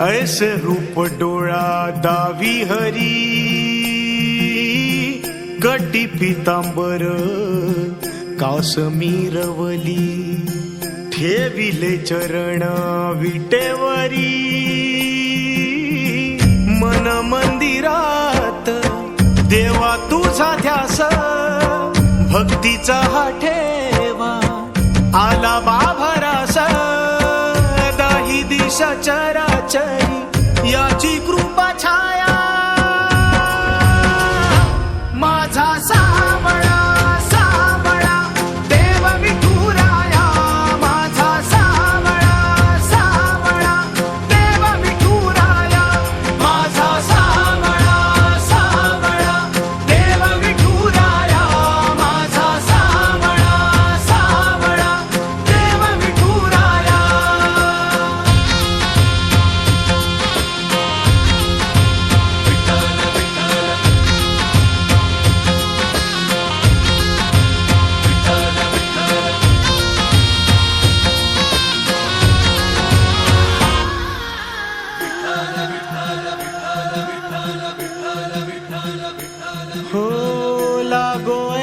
ऐसे रूप डोळा दावी हरी गटी पितांबर कासमीरवली ठेविले चरण विटेवरी. मन मंदिरात देवा तुझा ध्यास भक्तीचा हा ठेवा आला बाभरास दाही दिशा change.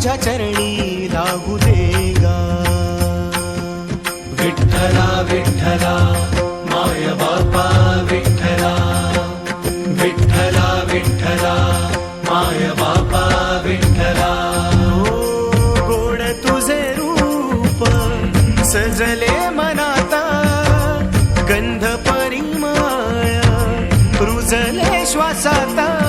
तुझ्या चरणी लागू दे गा विठ्ठला विठ्ठला माय बापा विठ्ठला. विठ्ठला विठ्ठला माय बापा विठ्ठला. गोड तुझे रूप सजले मनात गंध परिमळ रुजले श्वासात.